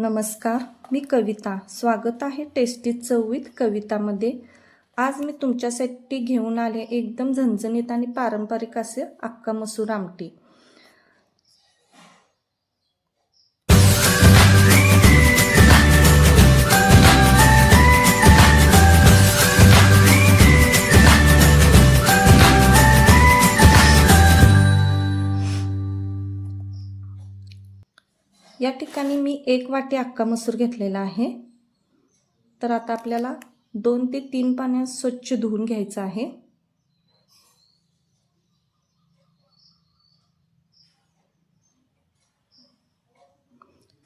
नमस्कार मी कविता. स्वागत आहे टेस्टी चवीत कवितामध्ये. आज मी तुमच्यासाठी घेऊन आले एकदम झणझणीत आणि पारंपरिक असे अक्का मसूर आमटी. या ठिकाणी मी एक वाटी अक्का मसूर घेतलेला आहे. तर आता आपल्याला दोन ते तीन पाण्यात स्वच्छ धुवून घ्यायचं आहे.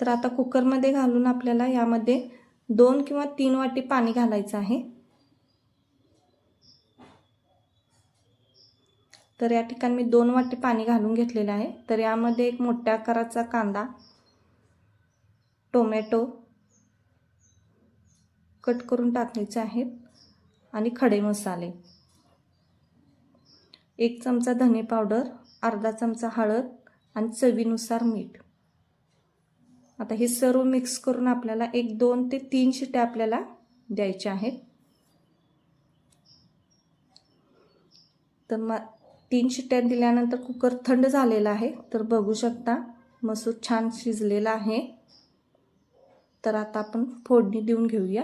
तर आता कुकरमध्ये घालून आपल्याला यामध्ये दोन किंवा तीन वाटी पाणी घालायचं आहे. तर या ठिकाणी मी दोन वाटी पाणी घालून घेतलेलं आहे. तर यामध्ये एक मोठ्या आकाराचा कांदा टोमॅटो कट करून टाकायचे आहेत आणि खडे मसाले. एक चमचा धने पावडर अर्धा चमचा हळद आणि चवीनुसार मीठ. आता हे सर्व मिक्स करून आपल्याला एक दोन ते तीन शिट्या आपल्याला द्यायच्या आहेत. तर मग तीन शिट्ट्या दिल्यानंतर कुकर थंड झालेला आहे तर बघू शकता मसूर छान शिजलेला आहे. तर आता आपण फोडणी देऊन घेऊया.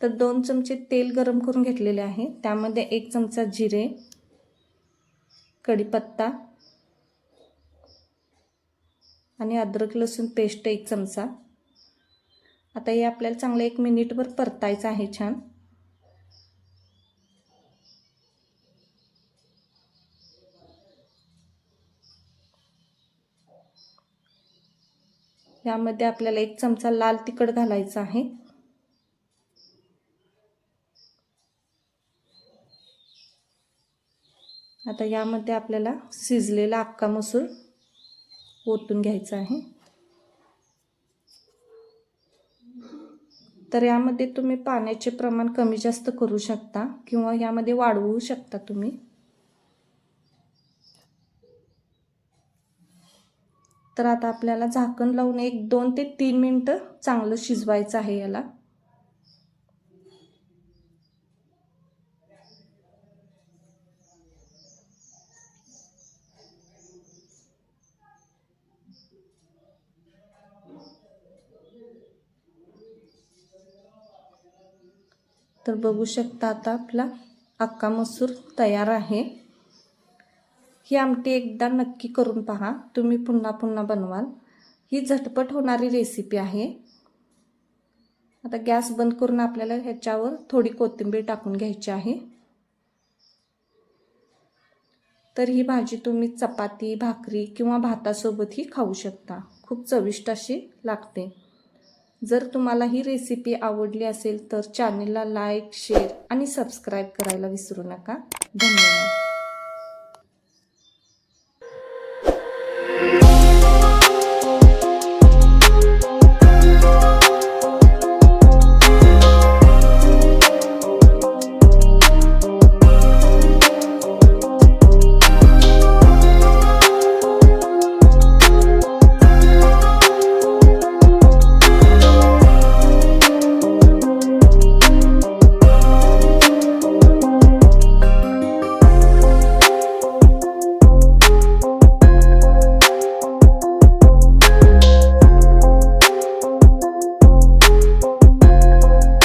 तर दोन चमचे तेल गरम करून घेतलेले आहे. त्यामध्ये एक चमचा जिरे कढीपत्ता आणि अद्रक लसूण पेस्ट एक चमचा. आता हे आपल्याला चांगलं एक मिनिटभर परतायचं आहे छान. यामध्ये आपल्याला एक चमचा लाल तिखट घालायचा आहे. आता यामध्ये आपल्याला शिजलेला अक्का मसूर ओतून घ्यायचा आहे. तर यामध्ये तुम्ही पाण्याचे प्रमाण कमी जास्त करू शकता किंवा यामध्ये वाढवू शकता तुम्ही. तर आता आपल्याला झाकण लावून एक दोन ते तीन मिनटं चांगलं शिजवायचं आहे याला. तर बघू शकता आता आपला अक्का मसूर तयार आहे. ही आमटी एकदा नक्की करून पहा. तुम्ही पुन्हा पुन्हा बनवाल. ही झटपट होणारी रेसिपी आहे. आता गॅस बंद करून आपल्याला ह्याच्यावर थोडी कोथिंबीर टाकून घ्यायची आहे. तर ही भाजी तुम्ही चपाती भाकरी किंवा भातासोबतही खाऊ शकता. खूप चविष्ट अशी लागते. जर तुम्हाला ही रेसिपी आवडली असेल तर चॅनेलला लाईक शेअर आणि सबस्क्राईब करायला विसरू नका. धन्यवाद.